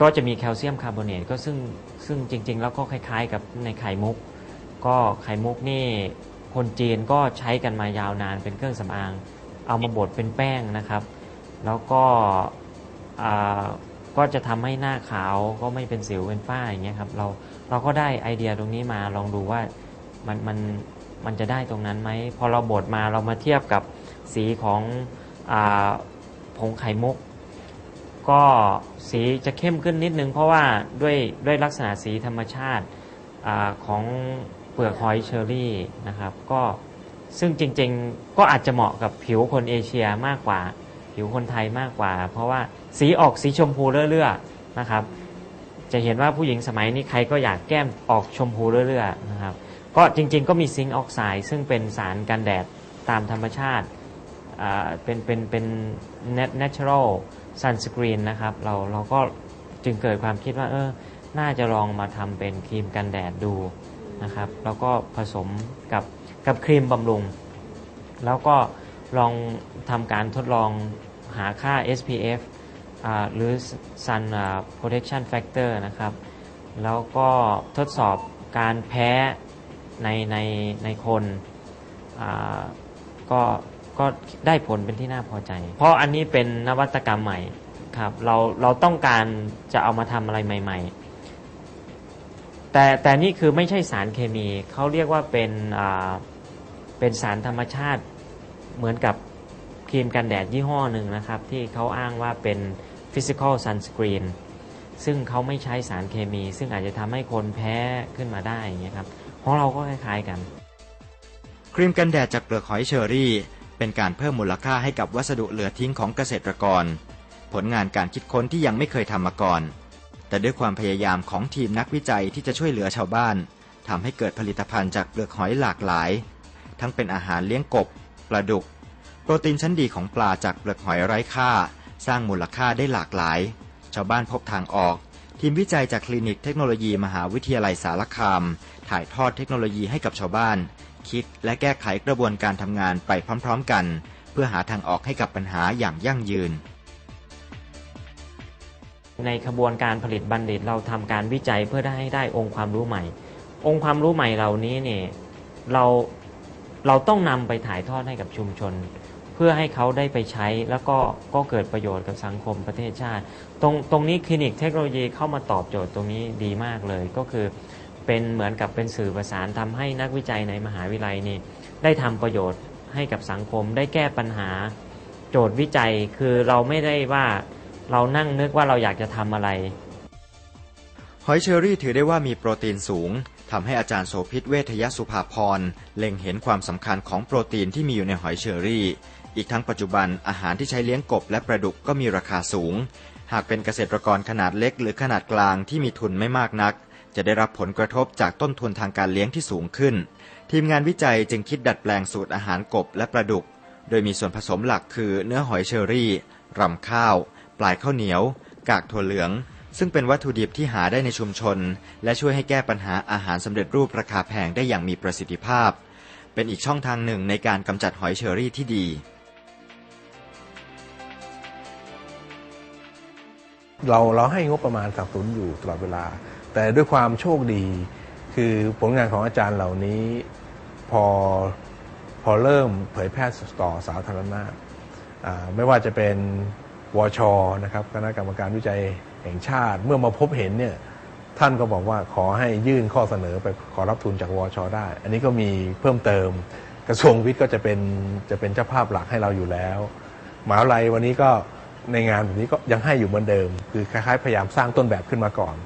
ก็จะมีแคลเซียมคาร์บอเนตก็ซึ่งซึ่งจริง ๆ แล้วก็คล้าย ๆ กับในไข่มุก ก็ไข่มุกนี่คนจีนก็ใช้กันมายาวนานเป็นเครื่องสำอาง เอามาบดเป็นแป้งนะครับ แล้วก็อ่าก็จะทำให้หน้าขาวก็ไม่เป็นสิวเป็นฝ้าอย่างเงี้ยครับเราเราก็ได้ไอเดียตรงนี้มาลองดูว่ามันมันมันจะได้ตรงนั้นไหมพอเราบดมาเรามาเทียบกับสีของอาผงไข่มุก ก็สีจะเข้มขึ้นนิดนึง เพราะว่าด้วยด้วยลักษณะสีธรรมชาติอของเปลือกหอยเชอรี่นะครับ ก็ซึ่งจริงๆก็อาจจะเหมาะกับผิวคนเอเชียมากกว่า ผิวคนไทยมากกว่า เพราะว่าสีออกสีชมพูเรื่อยๆนะครับ จะเห็นว่าผู้หญิงสมัยนี้ใครก็อยากแก้มออกชมพูเรื่อยๆนะครับ ก็จริงๆ ก็มีซิงค์ออกไซด์ซึ่งเป็นสารกันแดดตามธรรมชาติเป็นเป็นเป็น nat- natural sunscreen นะครับ เราเราก็จึงเกิดความคิดว่า เออ น่าจะลองมาทำเป็นครีมกันแดดดูนะครับ แล้วก็ผสมกับกับครีมบำรุง แล้วก็ลองทำการทดลองหาค่า SPF อ่าหรือ Sun Protection Factor นะครับ แล้วก็ทดสอบการแพ้ในในในคนอ่าก็ ก็ได้ผลเป็นที่น่าพอใจ เพราะอันนี้เป็นนวัตกรรมใหม่ครับเราเราต้องการจะเอามาทำอะไรใหม่ ๆ แต่แต่นี่คือไม่ใช่สารเคมีเขาเรียกว่าเป็นเป็นสารธรรมชาติเหมือนกับครีมกันแดดยี่ห้อหนึ่งนะครับ ที่เขาอ้างว่าเป็น physical sunscreen ซึ่งเขาไม่ใช้สารเคมี ซึ่งอาจจะทำให้คนแพ้ขึ้นมาได้อย่างเงี้ยครับของเราก็คล้ายๆกัน ครีมกันแดดจากเปลือกหอยเชอรี่ เป็นการเพิ่มมูลค่าให้กับวัสดุเหลือทิ้งของเกษตรกร ผลงานการคิดค้นที่ยังไม่เคยทำมาก่อน แต่ด้วยความพยายามของทีมนักวิจัยที่จะช่วยเหลือชาวบ้านทำให้เกิดผลิตภัณฑ์จากเปลือกหอยหลากหลาย ทั้งเป็นอาหารเลี้ยงกบ ปลาดุก โปรตีนชั้นดีของปลาจากเปลือกหอยไร้ค่า สร้างมูลค่าได้หลากหลาย ชาวบ้านพบทางออก ทีมวิจัยจากคลินิกเทคโนโลยีมหาวิทยาลัยสารคาม ถ่ายทอดเทคโนโลยีให้กับชาวบ้าน คิด และแก้ไขกระบวนการทำงานไปพร้อม ๆ กัน เพื่อหาทางออกให้กับปัญหาอย่างยั่งยืน ในขบวนการผลิตบัณฑิตเราทำการวิจัยเพื่อได้ให้ได้องค์ความรู้ใหม่ องค์ความรู้ใหม่เหล่านี้เนี่ยเราเราต้องนำไปถ่ายทอดให้กับชุมชน เพื่อให้เขาได้ไปใช้แล้วก็ก็เกิดประโยชน์กับสังคมประเทศชาติ ตรงตรงนี้คลินิกเทคโนโลยีเข้ามาตอบโจทย์ตรงนี้ดีมากเลยก็คือ เป็นเหมือนกับเป็นสื่อประสานทำให้นักวิจัยในมหาวิทยาลัยนี่ได้ทำประโยชน์ให้กับสังคมได้แก้ปัญหาโจทย์วิจัยคือเราไม่ได้ว่าเรานั่งนึกว่าเราอยากจะทำอะไร หอยเชอรี่ถือได้ว่ามีโปรตีนสูงทำให้อาจารย์โสภิตเวทยสุภาพรเล็งเห็นความสำคัญของโปรตีนที่มีอยู่ในหอยเชอรี่ อีกทั้งปัจจุบันอาหารที่ใช้เลี้ยงกบและปลาดุกก็มีราคาสูง หากเป็นเกษตรกรขนาดเล็กหรือขนาดกลางที่มีทุนไม่มากนัก จะได้รับผลกระทบจากต้นทุนทางการเลี้ยงที่สูงขึ้น ทีมงานวิจัยจึงคิดดัดแปลงสูตรอาหารกบและปลาดุก โดยมีส่วนผสมหลักคือเนื้อหอยเชอรี่ รำข้าว ปลายข้าวเหนียว กากถั่วเหลือง ซึ่งเป็นวัตถุดิบที่หาได้ในชุมชน และช่วยให้แก้ปัญหาอาหารสำเร็จรูปราคาแพงได้อย่างมีประสิทธิภาพ เป็นอีกช่องทางหนึ่งในการกำจัดหอยเชอรี่ที่ดีเราเราให้งบประมาณสนับสนุนอยู่ตลอดเวลา แต่ด้วยความโชคดี คือผลงานของอาจารย์เหล่านี้พอพอเริ่มเผยแพร่ต่อสาธารณะอ่าไม่ว่าจะเป็นวชนะครับคณะกรรมการวิจัยแห่งชาติเมื่อมาพบเห็นเนี่ยท่านก็บอกว่าขอให้ยื่นข้อเสนอไปขอรับทุนจากวชได้ อันนี้ก็มีเพิ่มเติม กระทรวงวิทย์ก็จะเป็นจะเป็นเจ้าภาพหลักให้เราอยู่แล้วมหาวิทยาลัยวันนี้ก็ในงานแบบนี้ก็ยังให้อยู่เหมือนเดิม คือคล้ายๆพยายามสร้างต้นแบบขึ้นมาก่อน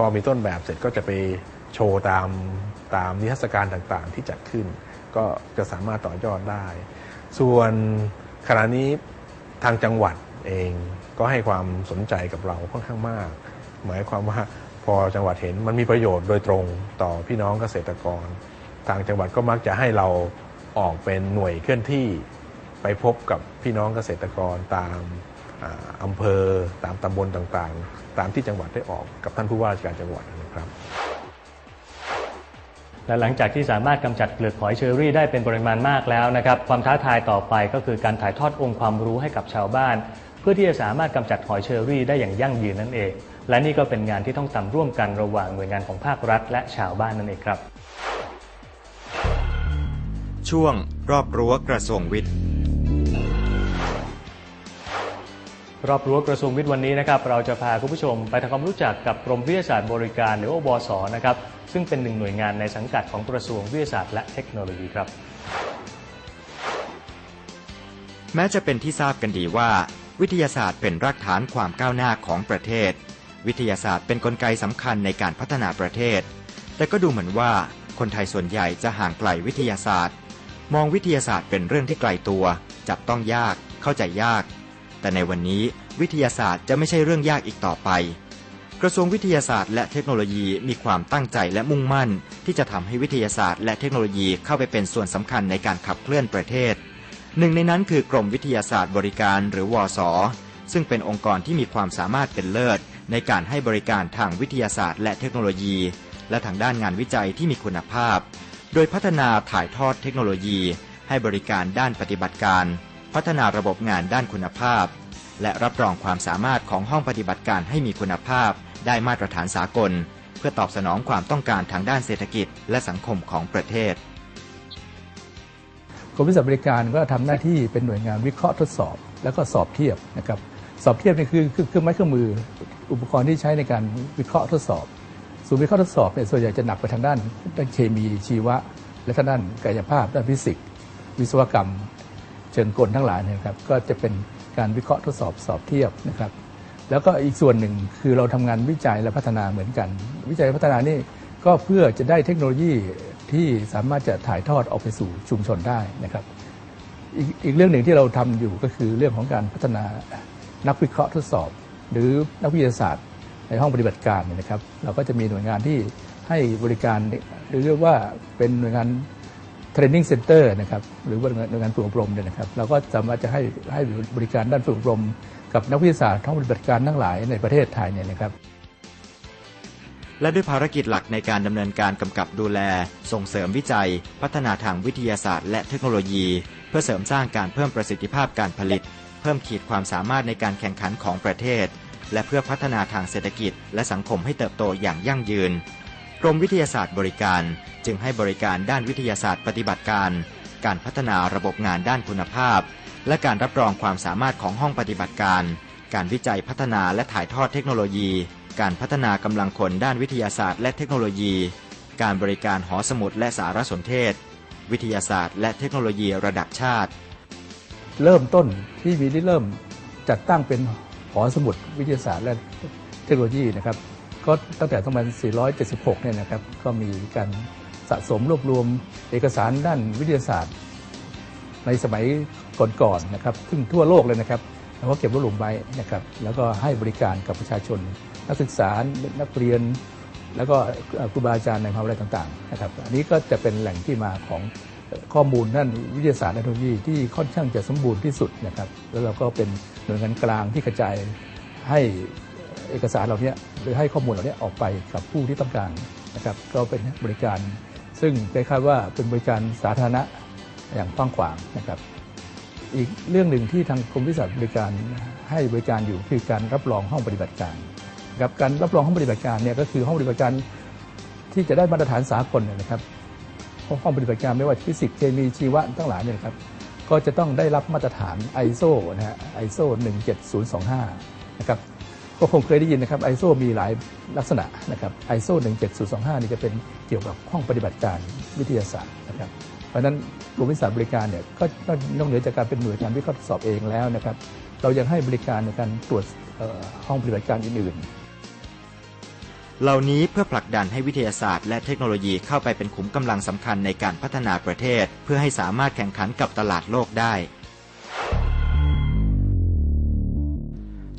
พอมีต้นแบบเสร็จก็จะไปโชว์ตามตามนิทรรศการต่างๆ ที่จัดขึ้น ก็จะสามารถต่อยอดได้ ส่วนขณะนี้ทางจังหวัดเองก็ให้ความสนใจกับเราค่อนข้างมาก หมายความว่าพอจังหวัดเห็นมันมีประโยชน์โดยตรงต่อพี่น้องเกษตรกร ทางจังหวัดก็มักจะให้เราออกเป็นหน่วยเคลื่อนที่ไปพบกับพี่น้องเกษตรกรตาม อำเภอตามตำบลต่างๆ ตามที่จังหวัดได้ออกกับท่านผู้ว่าราชการจังหวัดนะครับ และหลังจากที่สามารถกำจัดเปลือกหอยเชอรี่ได้เป็นปริมาณมากแล้วนะครับ ความท้าทายต่อไปก็คือการถ่ายทอดองค์ความรู้ให้กับชาวบ้าน เพื่อที่จะสามารถกำจัดหอยเชอรี่ได้อย่างยั่งยืนนั่นเอง และนี่ก็เป็นงานที่ต้องทำร่วมกันระหว่างหน่วยงานของภาครัฐ และชาวบ้านนั่นเองครับ ช่วงรอบรั้วกระทรวงวิทย์ รอบรั้วกระทรวงวิทย์วันนี้นะครับเราจะพาคุณผู้ชมไปทำความรู้จักกับกรมวิทยาศาสตร์บริการหรือว่าวสนะครับซึ่งเป็นหนึ่งหน่วยงานในสังกัดของกระทรวงวิทยาศาสตร์และเทคโนโลยีครับ แม้จะเป็นที่ทราบกันดีว่า วิทยาศาสตร์เป็นรากฐานความก้าวหน้าของประเทศ วิทยาศาสตร์เป็นนกลไกสำคัญในการพัฒนาประเทศ แต่ก็ดูเหมือนว่าคนไทยส่วนใหญ่จะห่างไกลวิทยาศาสตร์ มองวิทยาศาสตร์เป็นเรื่องที่ไกลตัว จับต้องยาก เข้าใจยาก แต่ในวันนี้วิทยาศาสตร์จะไม่ใช่เรื่องยากอีกต่อไป กระทรวงวิทยาศาสตร์และเทคโนโลยีมีความตั้งใจและมุ่งมั่น ที่จะทำให้วิทยาศาสตร์และเทคโนโลยีเข้าไปเป็นส่วนสำคัญในการขับเคลื่อนประเทศ หนึ่งในนั้นคือกรมวิทยาศาสตร์บริการหรือวอสซึ่งเป็นองค์กรที่มีความสามารถเป็นเลิศ ในการให้บริการทางวิทยาศาสตร์ และเทคโนโลยี และทางด้านงานวิจัยที่มีคุณภาพ โดยพัฒนาถ่ายทอดเทคโนโลยี ให้บริการด้านปฏิบัติการ พัฒนาระบบงานด้านคุณภาพ และรับรองความสามารถของห้องปฏิบัติการให้มีคุณภาพ ได้มาตรฐานสากล เพื่อตอบสนองความต้องการทางด้านเศรษฐกิจ และสังคมของประเทศกรมวิทยาศาสตร์บริการก็ทำหน้าที่เป็นหน่วยงานวิเคราะห์ทดสอบ แล้วก็สอบเทียบนะครับสอบเทียบนี่คือเครื่องไม้เครื่องมืออุปกรณ์ที่ใช้ในการวิเคราะห์ทดสอบส่วนวิเคราะห์ทดสอบเนี่ยส่วนใหญ่จะหนักไปทางด้านด้านเคมีชีวะ และทางด้านกายภาพ ด้านฟิสิกส์วิศวกรรม ชิงกลทั้งหลายนะครับ ก็จะเป็นการวิเคราะห์ทดสอบสอบเทียบนะครับ แล้วก็อีกส่วนหนึ่งคือเราทำงานวิจัยและพัฒนาเหมือนกัน วิจัยพัฒนานี่ก็เพื่อจะได้เทคโนโลยีที่สามารถจะถ่ายทอดออกไปสู่ชุมชนได้นะครับ อีกอีกเรื่องหนึ่งที่เราทำอยู่ก็คือเรื่องของการพัฒนานักวิเคราะห์ทดสอบ หรือนักวิทยาศาสตร์ ในห้องปฏิบัติการเนี่ยนะครับ เราก็จะมีหน่วยงานที่ให้บริการหรือเรียกว่าเป็นหน่วยงาน training center นะครับหรือว่าหน่วยงานฝึกอบรมเนี่ยนะครับเราก็สามารถจะให้ให้บริการด้านฝึกอบรม กับนักวิทยาศาสตร์ห้องปฏิบัติการทั้งหลายในประเทศไทยเนี่ยนะครับและด้วยภารกิจหลักในการดำเนินการกำกับดูแล ส่งเสริมวิจัย พัฒนาทางวิทยาศาสตร์ และเทคโนโลยี เพื่อเสริมสร้างการเพิ่มประสิทธิภาพการผลิต เพิ่มขีดความสามารถในการแข่งขันของประเทศ และเพื่อพัฒนาทางเศรษฐกิจ และสังคมให้เติบโตอย่างยั่งยืน กรมวิทยาศาสตร์บริการ จึงให้บริการด้านวิทยาศาสตร์ปฏิบัติการ การพัฒนาระบบงานด้านคุณภาพ และการรับรองความสามารถของห้องปฏิบัติการ การวิจัยพัฒนาและถ่ายทอดเทคโนโลยี การพัฒนากำลังคนด้านวิทยาศาสตร์และเทคโนโลยี การบริการหอสมุดและสารสนเทศ วิทยาศาสตร์ และเทคโนโลยีระดับชาติ เริ่มต้นที่มีได้เริ่มจัดตั้งเป็นหอสมุดวิทยาศาสตร์และเทคโนโลยีนะครับ ก็ตั้งแต่2476 เนี่ยนะครับ ก็มีการสะสมรวบรวมเอกสารด้านวิทยาศาสตร์ ในสมัยก่อนๆนะครับซึ่งทั่วโลกเลยนะครับแล้วก็เก็บรวบรวมไว้นะครับ แล้วก็ให้บริการกับประชาชน นักศึกษา นักเรียน แล้วก็ครูบาอาจารย์ในมหาวิทยาลัยต่างๆ นะครับ อันนี้ก็จะเป็นแหล่งที่มาของข้อมูลด้านวิทยาศาสตร์และเทคโนโลยีที่ค่อนข้างจะสมบูรณ์ที่สุดนะครับ แล้วเราก็เป็นหน่วยงานกลางที่กระจายให้ เอกสารเหล่านี้หรือให้ข้อมูลเหล่านี้ออกไปกับผู้ที่ต้องการนะครับก็เป็นบริการ ซึ่งคล้ายๆว่าเป็นบริการสาธารณะอย่างกว้างขวางนะครับ อีกเรื่องหนึ่งที่ทางกรมวิทยาศาสตร์บริการให้บริการอยู่คือการรับรองห้องปฏิบัติการนะครับการรับรองห้องปฏิบัติการเนี่ยก็คือห้องปฏิบัติการที่จะได้มาตรฐานสากลนนะครับห้องปฏิบัติการไม่ว่าฟิสิกส์เคมีชีวะทั้งหลายเนี่ยครับก็จะต้องได้รับมาตรฐาน ISO นะฮะ ISO 17025 นะครับ ก็คงเคยได้ยินนะครับ ISO มีหลายลักษณะนะครับ ISO 17025 นี่จะเป็นเกี่ยวกับห้องปฏิบัติการวิทยาศาสตร์นะครับเพราะนั้นกรมวิทยาศาสตร์บริการเนี่ยก็นอกเหนือจากการเป็นหน่วยงานวิเคราะห์สอบเองแล้วนะครับ เรายังให้บริการในการตรวจห้องปฏิบัติการอื่นๆ เหล่านี้เพื่อผลักดันให้วิทยาศาสตร์และเทคโนโลยีเข้าไปเป็นขุมกำลังสำคัญในการพัฒนาประเทศ เพื่อให้สามารถแข่งขันกับตลาดโลกได้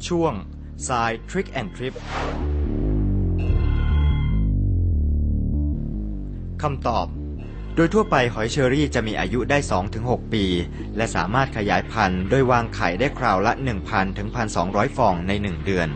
ช่วง ทราย Trick and Trip คำตอบ โดยทั่วไปหอยเชอรี่จะมีอายุได้ 2-6 ปี และสามารถขยายพันธุ์โดยวางไข่ได้คราวละ 1,000ถึง1,200 ฟองใน 1 เดือน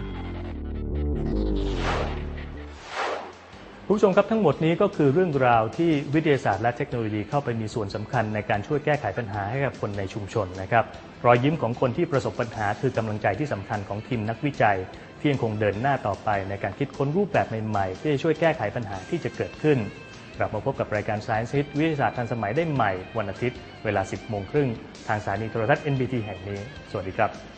ผู้ชมครับทั้งหมดนี้ก็คือเรื่องราวที่วิทยาศาสตร์และเทคโนโลยีเข้าไปมีส่วนสำคัญในการช่วยแก้ไขปัญหาให้กับคนในชุมชนนะครับรอยยิ้มของคนที่ประสบปัญหาคือกำลังใจที่สำคัญของทีมนักวิจัย ที่ยังคงเดินหน้าต่อไปในการคิดค้นรูปแบบใหม่ๆที่จะช่วยแก้ไขปัญหาที่จะเกิดขึ้นกลับมาพบกับรายการ Science Hit วิทยาศาสตร์ทันสมัยได้ใหม่ วันอาทิตย์ เวลา 10 โมงครึ่ง ทางสถานีโทรทัศน์ NBT แห่งนี้ สวัสดีครับ